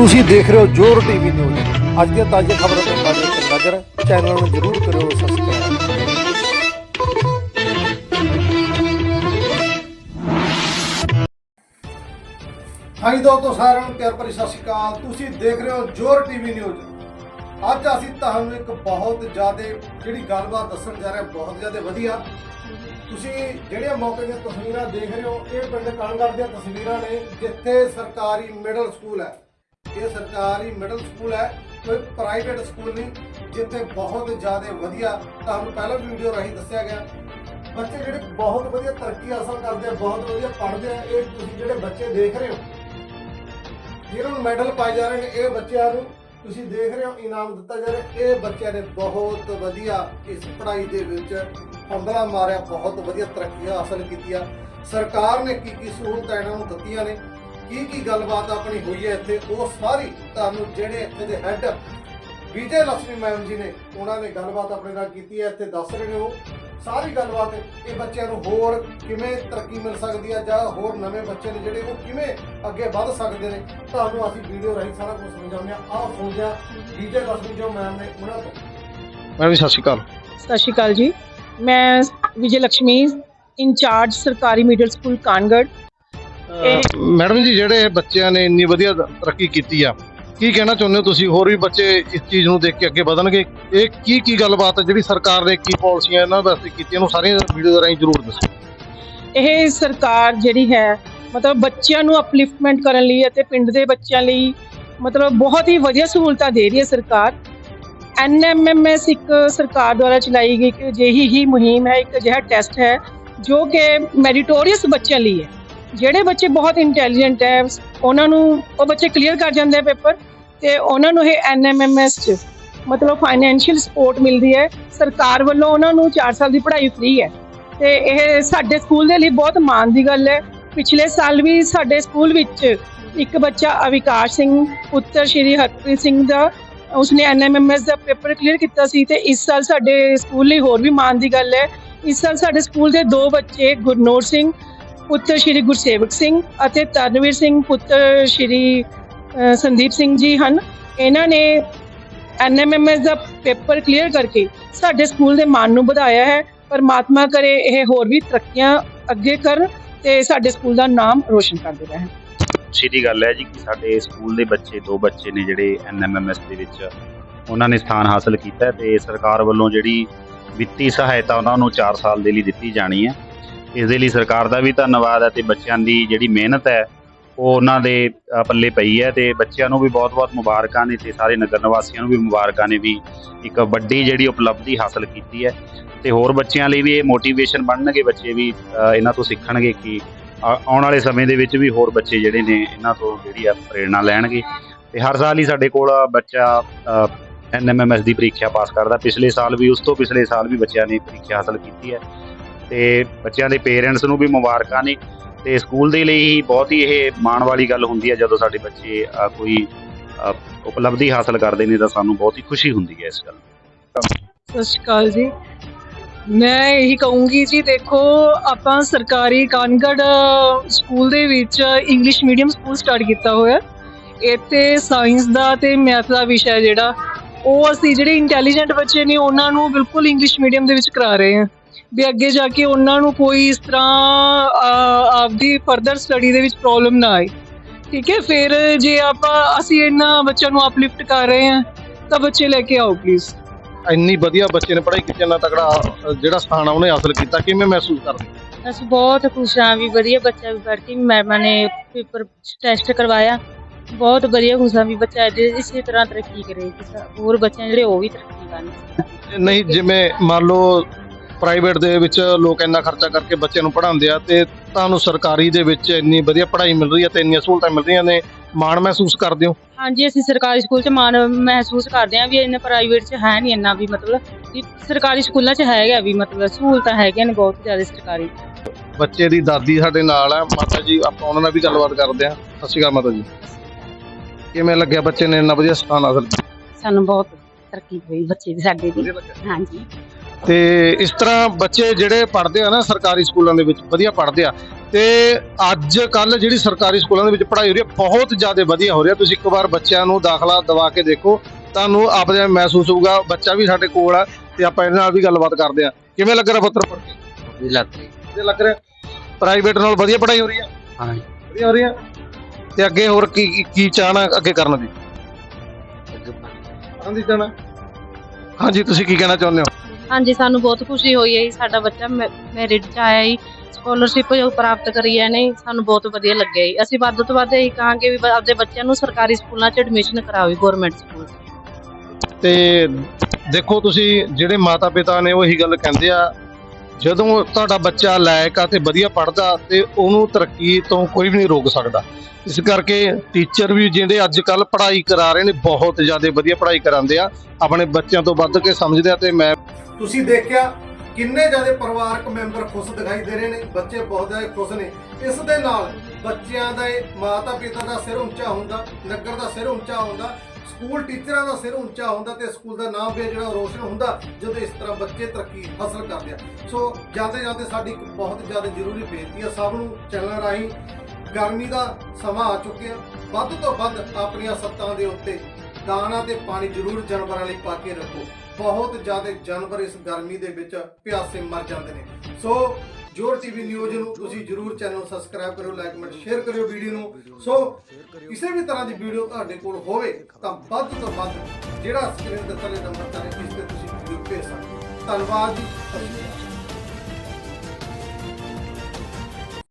ਤੁਸੀਂ ਦੇਖ ਰਹੇ ਹੋ ਜੋਰ ਟੀਵੀ ਨਿਊਜ਼। ਅੱਜ ਦੀਆਂ ਤਾਜ਼ੀਆਂ ਖਬਰਾਂ ਤੋਂ ਤੁਹਾਡੇ ਇੱਕ ਨਜ਼ਰ ਚੈਨਲ ਨੂੰ ਜਰੂਰ ਕਰਿਓ ਸਬਸਕ੍ਰਾਈਬ ਹਾਂਜੀ ਦੋਸਤੋ ਸਾਰਿਆਂ ਨੂੰ ਪਿਆਰ ਭਰੀ ਸਤਿ ਸ਼੍ਰੀ ਅਕਾਲ। ਤੁਸੀਂ ਦੇਖ ਰਹੇ ਹੋ ਜੋਰ ਟੀਵੀ ਨਿਊਜ਼। ਅੱਜ ਅਸੀਂ ਤੁਹਾਨੂੰ ਇੱਕ ਬਹੁਤ ਜ਼ਿਆਦਾ ਜਿਹੜੀ ਗੱਲਬਾਤ ਦੱਸਣ ਜਾ ਰਹੇ ਬਹੁਤ ਜ਼ਿਆਦਾ ਵਧੀਆ। ਤੁਸੀਂ ਜਿਹੜੀਆਂ ਮੌਕੇ ਦੀਆਂ ਤਸਵੀਰਾਂ ਦੇਖ ਰਹੇ ਹੋ, ਇਹ ਪਿੰਡ ਕਾਂਗੜ ਦੀਆਂ ਤਸਵੀਰਾਂ ਨੇ, ਜਿੱਥੇ ਸਰਕਾਰੀ ਮਿਡਲ ਸਕੂਲ ਹੈ। ਇਹ ਸਰਕਾਰੀ ਮਿਡਲ ਸਕੂਲ ਹੈ, ਕੋਈ ਪ੍ਰਾਈਵੇਟ ਸਕੂਲ ਨਹੀਂ, ਜਿੱਥੇ ਬਹੁਤ ਜ਼ਿਆਦਾ ਵਧੀਆ, ਤੁਹਾਨੂੰ ਪਹਿਲਾਂ ਵੀਡੀਓ ਰਾਹੀਂ ਦੱਸਿਆ ਗਿਆ। ਬੱਚੇ ਜਿਹੜੇ ਬਹੁਤ ਵਧੀਆ ਤਰੱਕੀ ਹਾਸਲ ਕਰਦੇ ਆ, ਬਹੁਤ ਵਧੀਆ ਪੜ੍ਹਦੇ ਆ, ਇਹ ਤੁਸੀਂ ਜਿਹੜੇ ਬੱਚੇ ਦੇਖ ਰਹੇ ਹੋ, ਜਿਹਨਾਂ ਨੂੰ ਮੈਡਲ ਪਾਏ ਜਾ ਰਹੇ ਨੇ, ਇਹ ਬੱਚਿਆਂ ਨੂੰ ਤੁਸੀਂ ਦੇਖ ਰਹੇ ਹੋ, ਇਨਾਮ ਦਿੱਤਾ ਜਾ ਰਿਹਾ। ਇਹ ਬੱਚਿਆਂ ਨੇ ਬਹੁਤ ਵਧੀਆ ਇਸ ਪੜ੍ਹਾਈ ਦੇ ਵਿੱਚ ਹੰਬਲਾ ਮਾਰਿਆ ਬਹੁਤ ਵਧੀਆ ਤਰੱਕੀ ਹਾਸਲ ਕੀਤੀ ਆ। ਸਰਕਾਰ ਨੇ ਕੀ ਕੀ ਸਹੂਲਤਾਂ ਇਹਨਾਂ ਨੂੰ ਦਿੱਤੀਆਂ ਨੇ ਕੀ ਕੀ ਗੱਲਬਾਤ ਆਪਣੀ ਹੋਈ ਹੈ ਇੱਥੇ? ਉਹ ਸਾਰੀ ਤੁਹਾਨੂੰ ਜਿਹੜੇ ਇੱਥੇ ਦੇ ਹੈੱਡ ਵਿਜੇ ਲక్ష్ਮੀ ਮੈਮ ਜੀ ਨੇ ਉਹਨਾਂ ਨੇ ਗੱਲਬਾਤ ਆਪਣੇ ਨਾਲ ਕੀਤੀ ਹੈ ਇੱਥੇ ਦੱਸ ਰਹੇ ਨੇ ਉਹ। ਸਾਰੀ ਗੱਲਬਾਤ ਇਹ ਬੱਚਿਆਂ ਨੂੰ ਹੋਰ ਕਿਵੇਂ ਤਰੱਕੀ ਮਿਲ ਸਕਦੀ ਹੈ ਜਾਂ ਹੋਰ ਨਵੇਂ ਬੱਚੇ ਨੇ ਜਿਹੜੇ ਉਹ ਕਿਵੇਂ ਅੱਗੇ ਵੱਧ ਸਕਦੇ ਨੇ ਤੁਹਾਨੂੰ ਅਸੀਂ ਵੀਡੀਓ ਰਾਹੀਂ ਸਾਰਾ ਕੁਝ ਸਮਝਾਉਂਦੇ ਆ ਆਹ ਸੋਚਿਆ ਵਿਜੇ ਲక్ష్ਮੀ ਜੋ ਮੈਮ ਨੇ ਉਹਨਾਂ ਤੋਂ। ਮੈਮ ਸਤਿ ਸ਼੍ਰੀ ਅਕਾਲ। ਸਤਿ ਸ਼੍ਰੀ ਅਕਾਲ ਜੀ। ਮੈਂ ਵਿਜੇ ਲక్ష్ਮੀ ਇੰਚਾਰਜ ਸਰਕਾਰੀ middle school Kangarh. Madam ji ਜਿਹੜੇ ਬੱਚਿਆਂ ਨੇ ਇੰਨੀ ਵਧੀਆ ਤਰੱਕੀ ਕੀਤੀ ਆ ਕੀ ਕਹਿਣਾ ਚਾਹੁੰਦੇ ਹੋ ਤੁਸੀਂ? ਹੋਰ ਵੀ ਬੱਚੇ ਇਸ ਚੀਜ਼ ਨੂੰ ਦੇਖ ਕੇ ਅੱਗੇ ਵਧਣਗੇ? ਇਹ ਕੀ ਕੀ ਗੱਲਬਾਤ ਹੈ ਜਿਹੜੀ ਸਰਕਾਰ ਨੇ ਕੀ ਪਾਲਿਸੀਆਂ ਇਹਨਾਂ ਵਾਸਤੇ ਕੀਤੀਆਂ ਨੂੰ ਸਾਰੀਆਂ ਵੀਡੀਓ ਦੇ ਰਾਹੀਂ ਜ਼ਰੂਰ ਦੱਸੋ। ਇਹ ਸਰਕਾਰ ਜਿਹੜੀ ਹੈ ਮਤਲਬ ਬੱਚਿਆਂ ਨੂੰ ਅਪਲਿਫਟਮੈਂਟ ਕਰਨ ਲਈ ਅਤੇ ਪਿੰਡ ਦੇ ਬੱਚਿਆਂ ਲਈ ਮਤਲਬ ਬਹੁਤ ਹੀ ਵਧੀਆ ਸਹੂਲਤਾਂ ਦੇ ਰਹੀ ਹੈ ਸਰਕਾਰ। ਐਨਐਮਐਮਐਸ ਇੱਕ ਸਰਕਾਰ ਦੁਆਰਾ ਚਲਾਈ ਗਈ ਇੱਕ ਅਜਿਹੀ ਹੀ ਮੁਹਿੰਮ ਹੈ ਇੱਕ ਅਜਿਹਾ ਟੈਸਟ ਹੈ ਜੋ ਕਿ ਮੈਰੀਟੋਰੀਅਸ ਬੱਚਿਆਂ ਲਈ ਹੈ। ਜਿਹੜੇ ਬੱਚੇ ਬਹੁਤ ਇੰਟੈਲੀਜੈਂਟ ਹੈ, ਉਹਨਾਂ ਨੂੰ ਉਹ ਬੱਚੇ ਕਲੀਅਰ ਕਰ ਜਾਂਦੇ ਆ ਪੇਪਰ ਤੇ ਉਹਨਾਂ ਨੂੰ ਇਹ ਐਨਐਮਐਮਐਸ ਚ ਮਤਲਬ ਫਾਈਨੈਂਸ਼ੀਅਲ ਸਪੋਰਟ ਮਿਲਦੀ ਹੈ। ਸਰਕਾਰ ਵੱਲੋਂ ਉਹਨਾਂ ਨੂੰ 4 ਸਾਲ ਦੀ ਪੜ੍ਹਾਈ ਫ੍ਰੀ ਹੈ ਤੇ ਇਹ ਸਾਡੇ ਸਕੂਲ ਦੇ ਲਈ ਬਹੁਤ ਮਾਣ ਦੀ ਗੱਲ ਹੈ। ਪਿਛਲੇ ਸਾਲ ਵੀ ਸਾਡੇ ਸਕੂਲ ਵਿੱਚ ਇੱਕ ਬੱਚਾ ਅਵਿਕਾਸ਼ ਸਿੰਘ, ਪੁੱਤਰ ਸ਼੍ਰੀ ਹਰਪ੍ਰੀਤ ਸਿੰਘ ਦਾ, ਉਸਨੇ ਐਨਐਮਐਮਐਸ ਦਾ ਪੇਪਰ ਕਲੀਅਰ ਕੀਤਾ ਸੀ ਤੇ ਇਸ ਸਾਲ ਸਾਡੇ ਸਕੂਲ ਲਈ ਹੋਰ ਵੀ ਮਾਣ ਦੀ ਗੱਲ ਹੈ। ਇਸ ਸਾਲ ਸਾਡੇ ਸਕੂਲ ਦੇ ਦੋ ਬੱਚੇ ਗੁਰਨੋਰ ਸਿੰਘ ਪੁੱਤਰ ਸ਼੍ਰੀ ਗੁਰਸੇਵਕ ਸਿੰਘ ਅਤੇ ਤਰਨਵੀਰ ਸਿੰਘ ਪੁੱਤਰ ਸ਼੍ਰੀ ਸੰਦੀਪ ਸਿੰਘ ਜੀ ਹਨ। ਇਹਨਾਂ ਨੇ ਐਨਐਮਐਮਐਸ ਦਾ ਪੇਪਰ ਕਲੀਅਰ ਕਰਕੇ ਸਾਡੇ ਸਕੂਲ ਦੇ ਮਾਣ ਨੂੰ ਵਧਾਇਆ ਹੈ। ਪਰਮਾਤਮਾ ਕਰੇ ਇਹ ਹੋਰ ਵੀ ਤਰੱਕੀਆਂ ਅੱਗੇ ਕਰਨ ਤੇ ਸਾਡੇ ਸਕੂਲ ਦਾ ਨਾਮ ਰੋਸ਼ਨ ਕਰਦੇ ਰਹਿਣ। ਸਿੱਧੀ ਗੱਲ ਹੈ ਜੀ ਕਿ ਸਾਡੇ ਸਕੂਲ ਦੇ ਬੱਚੇ, ਦੋ ਬੱਚੇ ਨੇ ਜਿਹੜੇ ਐਨਐਮਐਮਐਸ ਦੇ ਵਿੱਚ ਉਹਨਾਂ ਨੇ ਸਥਾਨ ਹਾਸਲ ਕੀਤਾ ਤੇ ਸਰਕਾਰ ਵੱਲੋਂ ਜਿਹੜੀ ਵਿੱਤੀ ਸਹਾਇਤਾ ਉਹਨਾਂ ਨੂੰ 4 ਸਾਲ ਦੇ ਲਈ ਦਿੱਤੀ ਜਾਣੀ ਹੈ। ਇਸ ਦੇ ਲਈ ਸਰਕਾਰ ਦਾ ਵੀ ਧੰਨਵਾਦ ਹੈ ਤੇ ਬੱਚਿਆਂ ਦੀ ਜਿਹੜੀ ਮਿਹਨਤ ਹੈ, ਉਹ ਉਹਨਾਂ ਦੇ ਪੱਲੇ ਪਈ ਹੈ ਤੇ ਬੱਚਿਆਂ ਨੂੰ ਵੀ ਬਹੁਤ-ਬਹੁਤ ਮੁਬਾਰਕਾਂ ਨੇ ਤੇ ਸਾਰੇ ਨਗਰ ਨਿਵਾਸੀਆਂ ਨੂੰ ਵੀ ਮੁਬਾਰਕਾਂ ਨੇ ਵੀ ਇੱਕ ਵੱਡੀ ਜਿਹੜੀ ਉਪਲਬਧੀ ਹਾਸਲ ਕੀਤੀ ਹੈ। ਤੇ ਹੋਰ ਬੱਚਿਆਂ ਲਈ ਵੀ ਇਹ ਮੋਟੀਵੇਸ਼ਨ ਬਣਨਗੇ ਬੱਚੇ ਵੀ ਇਹਨਾਂ ਤੋਂ ਸਿੱਖਣਗੇ ਕਿ ਆਉਣ ਵਾਲੇ ਸਮੇਂ ਦੇ ਵਿੱਚ ਵੀ ਹੋਰ ਬੱਚੇ ਜਿਹੜੇ ਨੇ, ਇਹਨਾਂ ਤੋਂ ਜਿਹੜੀ ਆ ਪ੍ਰੇਰਣਾ ਲੈਣਗੇ। ਤੇ ਹਰ ਸਾਲ ਹੀ ਸਾਡੇ ਕੋਲ ਬੱਚਾ ਐਨਐਮਐਮਐਸ ਦੀ ਪ੍ਰੀਖਿਆ ਪਾਸ ਕਰਦਾ। ਪਿਛਲੇ ਸਾਲ ਵੀ, ਉਸ ਤੋਂ ਪਿਛਲੇ ਸਾਲ ਵੀ ਬੱਚਿਆਂ ਨੇ ਪ੍ਰੀਖਿਆ ਹਾਸਲ ਕੀਤੀ ਹੈ। ਤੇ ਬੱਚਿਆਂ ਦੇ ਪੇਰੈਂਟਸ ਨੂੰ ਵੀ ਮੁਬਾਰਕਾਂ ਨੇ। ਤੇ ਸਕੂਲ ਦੇ ਲਈ ਹੀ ਬਹੁਤ ਹੀ ਇਹ ਮਾਣ ਵਾਲੀ ਗੱਲ ਹੁੰਦੀ ਹੈ, ਜਦੋਂ ਸਾਡੇ ਬੱਚੇ ਕੋਈ ਉਪਲਬਧੀ ਹਾਸਲ ਕਰਦੇ ਨੇ ਤਾਂ ਸਾਨੂੰ ਬਹੁਤ ਹੀ ਖੁਸ਼ੀ ਹੁੰਦੀ ਹੈ ਇਸ ਗੱਲ ਸਤਿ ਸ਼੍ਰੀ ਅਕਾਲ ਜੀ। ਮੈਂ ਇਹੀ ਕਹੂੰਗੀ ਜੀ, ਦੇਖੋ, ਆਪਾਂ ਸਰਕਾਰੀ ਕਾਨਗੜ ਸਕੂਲ ਦੇ ਵਿੱਚ ਇੰਗਲਿਸ਼ ਮੀਡੀਅਮ ਸਕੂਲ ਸਟਾਰਟ ਕੀਤਾ ਹੋਇਆ। ਇੱਥੇ ਸਾਇੰਸ ਦਾ ਤੇ ਮੈਥ ਦਾ ਵਿਸ਼ਾ ਜਿਹੜਾ, ਉਹ ਅਸੀਂ ਜਿਹੜੇ ਇੰਟੈਲੀਜੈਂਟ ਬੱਚੇ ਨੇ, ਉਹਨਾਂ ਨੂੰ ਬਿਲਕੁਲ ਇੰਗਲਿਸ਼ ਮੀਡੀਅਮ ਦੇ ਵਿੱਚ ਕਰਾ ਰਹੇ ਹਾਂ। ਵੀ ਅੱਗੇ ਜਾ ਕੇ ਉਹਨਾਂ ਨੂੰ ਕੋਈ ਇਸ ਤਰ੍ਹਾਂ ਆਪਦੀ ਫਰਦਰ ਸਟੱਡੀ ਦੇ ਵਿੱਚ ਪ੍ਰੋਬਲਮ ਨਾ ਆਏ। ਠੀਕ ਹੈ ਫਿਰ ਜੇ ਆਪਾਂ ਅਸੀਂ ਇਹਨਾਂ ਬੱਚਿਆਂ ਨੂੰ ਅਪਲਿਫਟ ਕਰ ਰਹੇ ਹਾਂ ਤਾਂ ਬੱਚੇ ਲੈ ਕੇ ਆਓ ਪਲੀਜ਼ ਇੰਨੀ ਵਧੀਆ ਬੱਚੇ ਨੇ ਪੜ੍ਹਾਈ ਕੀਤੀ ਤਕੜਾ ਜਿਹੜਾ ਸਥਾਨ ਆ ਉਹਨੇ ਹਾਸਲ ਕੀਤਾ ਕਿਵੇਂ ਮਹਿਸੂਸ ਕਰਦੇ? ਅਸੀਂ ਬਹੁਤ ਖੁਸ਼ ਹਾਂ ਵੀ ਵਧੀਆ ਬੱਚਾ ਵੀ ਪੜ੍ਹ ਕੇ ਮੈਡਮਾਂ ਨੇ ਪੇਪਰ ਟੈਸਟ ਕਰਵਾਇਆ। ਬਹੁਤ ਵਧੀਆ ਖੁਸ਼ ਹਾਂ ਵੀ ਬੱਚਾ ਇਸੇ ਤਰ੍ਹਾਂ ਤਰੱਕੀ ਕਰੇ ਹੋਰ ਬੱਚੇ ਜਿਹੜੇ ਉਹ ਵੀ ਤਰੱਕੀ ਕਰਨ। ਨਹੀਂ ਜਿਵੇਂ ਮੰਨ ਲਓ ਪ੍ਰਾਈਵੇਟ ਦੇ ਵਿੱਚ ਲੋਕ ਇੰਨਾ ਖਰਚਾ ਕਰਕੇ ਬੱਚਿਆਂ ਨੂੰ ਪੜ੍ਹਾਉਂਦੇ ਆ ਤੇ ਤੁਹਾਨੂੰ ਸਰਕਾਰੀ ਦੇ ਵਿੱਚ ਇੰਨੀ ਵਧੀਆ ਪੜ੍ਹਾਈ ਮਿਲ ਰਹੀ ਹੈ ਤੇ ਇੰਨੀਆਂ ਸਹੂਲਤਾਂ ਮਿਲ ਰਹੀਆਂ ਨੇ ਮਾਣ ਮਹਿਸੂਸ ਕਰਦੇ ਹੋ? ਹਾਂਜੀ ਅਸੀਂ ਸਰਕਾਰੀ ਸਕੂਲ 'ਚ ਮਾਣ ਮਹਿਸੂਸ ਕਰਦੇ ਹਾਂ ਵੀ ਇਹਨਾਂ ਪ੍ਰਾਈਵੇਟ 'ਚ ਹੈ ਨਹੀਂ ਇੰਨਾ ਵੀ ਮਤਲਬ ਵੀ ਸਰਕਾਰੀ ਸਕੂਲਾਂ 'ਚ ਹੈਗਾ ਵੀ ਮਤਲਬ ਸਹੂਲਤਾਂ ਹੈਗੀਆਂ ਨੇ ਬਹੁਤ ਜ਼ਿਆਦਾ ਸਰਕਾਰੀ। ਬੱਚੇ ਦੀ ਦਾਦੀ ਸਾਡੇ ਨਾਲ ਆ ਮਾਤਾ ਜੀ ਆਪਾਂ ਉਹਨਾਂ ਨਾਲ ਵੀ ਗੱਲਬਾਤ ਕਰਦੇ ਆ ਸਤਿ ਸ਼੍ਰੀ ਅਕਾਲ ਮਾਤਾ ਜੀ। ਕਿਵੇਂ ਲੱਗਿਆ ਬੱਚੇ ਨੇ ਇੰਨਾ ਵਧੀਆ ਸਥਾਨ ਹਾਸਲ ਕੀਤਾ? ਸਾਨੂੰ ਬਹੁਤ ਤਰੱਕੀ ਹੋਈ ਬੱਚੇ ਦੀ ਸਾਡੇ ਦੀ। ਹਾਂਜੀ। ਤੇ ਇਸ ਤਰ੍ਹਾਂ ਬੱਚੇ ਜਿਹੜੇ ਪੜ੍ਹਦੇ ਆ ਨਾ ਸਰਕਾਰੀ ਸਕੂਲਾਂ ਦੇ ਵਿੱਚ ਵਧੀਆ ਪੜ੍ਹਦੇ ਆ। ਤੇ ਅੱਜ ਕੱਲ ਜਿਹੜੀ ਸਰਕਾਰੀ ਸਕੂਲਾਂ ਦੇ ਵਿੱਚ ਪੜ੍ਹਾਈ ਹੋ ਰਹੀ ਹੈ ਬਹੁਤ ਜ਼ਿਆਦਾ ਵਧੀਆ ਹੋ ਰਹੀ ਹੈ ਤੁਸੀਂ ਇੱਕ ਵਾਰ ਬੱਚਿਆਂ ਨੂੰ ਦਾਖਲਾ ਦਵਾ ਕੇ ਦੇਖੋ ਤੁਹਾਨੂੰ ਆਪਦੇ ਆਪ ਮਹਿਸੂਸ ਹੋਊਗਾ ਬੱਚਾ ਵੀ ਸਾਡੇ ਕੋਲ ਆ ਤੇ ਆਪਾਂ ਇਹਦੇ ਨਾਲ ਵੀ ਗੱਲਬਾਤ ਕਰਦੇ ਆ। ਕਿਵੇਂ ਲੱਗ ਰਿਹਾ ਪੁੱਤਰ ਪੜ੍ਹ ਕੇ ਲੱਗ ਰਹੀ। ਵਧੀਆ ਲੱਗ ਰਿਹਾ? ਪ੍ਰਾਈਵੇਟ ਨਾਲ ਵਧੀਆ ਪੜ੍ਹਾਈ ਹੋ ਰਹੀ ਹੈ ਹਾਂ ਜੀ। ਵਧੀਆ ਹੋ ਰਹੀ ਹੈ ਤੇ ਅੱਗੇ ਹੋਰ ਕੀ ਕੀ- ਚਾਹਣਾ ਅੱਗੇ ਕਰਨ ਦੀ? ਦੀ ਚਾਹਣਾ? ਹਾਂਜੀ ਤੁਸੀਂ ਕੀ ਕਹਿਣਾ ਚਾਹੁੰਦੇ ਹੋ? ਹਾਂਜੀ, ਸਾਨੂੰ ਬਹੁਤ ਖੁਸ਼ੀ ਹੋਈ ਹੈ ਜੀ, ਸਾਡਾ ਬੱਚਾ ਮੈਰਿਟ 'ਚ ਆਇਆ ਜੀ ਸਕਾਲਰਸ਼ਿਪ ਪ੍ਰਾਪਤ ਕਰੀ ਹੈ ਨੇ ਸਾਨੂੰ ਬਹੁਤ ਵਧੀਆ ਲੱਗਿਆ ਜੀ। ਅਸੀਂ ਵੱਧ ਤੋਂ ਵੱਧ ਇਹ ਕਹਾਂਗੇ ਵੀ ਬ- ਆਪਦੇ ਬੱਚਿਆਂ ਨੂੰ ਸਰਕਾਰੀ ਸਕੂਲਾਂ 'ਚ ਐਡਮਿਸ਼ਨ ਕਰਾਓ ਗਵਰਨਮੈਂਟ ਸਕੂਲ 'ਚ। ਤੇ ਦੇਖੋ ਤੁਸੀਂ, ਜਿਹੜੇ ਮਾਤਾ ਪਿਤਾ ਨੇ ਉਹ ਇਹੀ ਗੱਲ ਕਹਿੰਦੇ ਆ, ਜਦੋਂ ਤੁਹਾਡਾ ਬੱਚਾ ਲਾਇਕ ਆ ਤੇ ਵਧੀਆ ਪੜਦਾ ਤੇ ਉਹਨੂੰ ਤਰੱਕੀ ਤੋਂ ਕੋਈ ਵੀ ਨਹੀਂ ਰੋਕ ਸਕਦਾ। ਇਸ ਕਰਕੇ ਟੀਚਰ ਵੀ ਜਿਹੜੇ ਅੱਜ ਕੱਲ ਪੜ੍ਹਾਈ ਕਰਾ ਰਹੇ ਨੇ, ਬਹੁਤ ਜ਼ਿਆਦਾ ਵਧੀਆ ਪੜ੍ਹਾਈ ਕਰਾਉਂਦੇ ਆ, ਆਪਣੇ ਬੱਚਿਆਂ ਤੋਂ ਵੱਧ ਕੇ ਸਮਝਦੇ ਆ ਤੇ ਮੈਂ ਤੁਸੀਂ ਦੇਖਿਆ ਕਿੰਨੇ ਜ਼ਿਆਦਾ ਪਰਿਵਾਰਕ ਮੈਂਬਰ ਖੁਸ਼ ਦਿਖਾਈ ਦੇ ਰਹੇ ਨੇ, ਬੱਚੇ ਬਹੁਤ ਜ਼ਿਆਦਾ ਖੁਸ਼ ਨੇ। ਇਸ ਦੇ ਨਾਲ ਬੱਚਿਆਂ ਦਾ ਮਾਤਾ ਪਿਤਾ ਦਾ ਸਿਰ ਉੱਚਾ ਹੁੰਦਾ, ਨਗਰ ਦਾ ਸਿਰ ਉੱਚਾ ਹੁੰਦਾ, ਸਕੂਲ ਟੀਚਰਾਂ ਦਾ ਸਿਰ ਉੱਚਾ ਹੁੰਦਾ ਤੇ ਸਕੂਲ ਦਾ ਨਾਮ ਵੀ ਜਿਹੜਾ ਰੋਸ਼ਨ ਹੁੰਦਾ, ਜਦੋਂ ਇਸ ਤਰ੍ਹਾਂ ਬੱਚੇ ਤਰੱਕੀ ਹਾਸਲ ਕਰਦੇ ਆ। ਸੋ ਜਾਂਦੇ ਜਾਂਦੇ ਸਾਡੀ ਇੱਕ ਬਹੁਤ ਜ਼ਿਆਦਾ ਜ਼ਰੂਰੀ ਬੇਨਤੀ ਆ, ਸਭ ਨੂੰ ਚੈਨਲ ਰਾਹੀਂ ਗਰਮੀ ਦਾ ਸਮਾਂ ਆ ਚੁੱਕਿਆ। ਵੱਧ ਤੋਂ ਵੱਧ ਆਪਣੀਆਂ ਸੱਤਾਂ ਦੇ ਉੱਤੇ ਦਾਣਾ ਤੇ ਪਾਣੀ ਜ਼ਰੂਰ ਜਾਨਵਰਾਂ ਲਈ ਪਾ ਕੇ ਰੱਖੋ। ਬਹੁਤ ਜ਼ਿਆਦਾ ਜਾਨਵਰ ਇਸ ਗਰਮੀ ਦੇ ਵਿੱਚ ਪਿਆਸੇ ਮਰ ਜਾਂਦੇ ਨੇ। ਸੋ, ਜੋਰ ਟੀਵੀ ਨਿਊਜ਼ ਨੂੰ ਤੁਸੀਂ ਜਰੂਰ ਚੈਨਲ ਸਬਸਕ੍ਰਾਈਬ ਕਰਿਓ, ਲਾਈਕ ਕਮੈਂਟ ਸ਼ੇਅਰ ਕਰਿਓ ਵੀਡੀਓ ਨੂੰ। ਸੋ, ਕਿਸੇ ਵੀ ਤਰ੍ਹਾਂ ਦੀ ਵੀਡੀਓ ਤੁਹਾਡੇ ਕੋਲ ਹੋਵੇ, ਤਾਂ ਵੱਧ ਤੋਂ ਵੱਧ ਜਿਹੜਾ ਸਕਰੀਨ ਤੇ ਥੱਲੇ ਨੰਬਰ ਤਾਂ ਇਸ ਤੇ ਤੁਸੀਂ ਵੀਡੀਓ ਭੇਜ ਸਕਦੇ ਹੋ। ਧੰਨਵਾਦ ਜੀ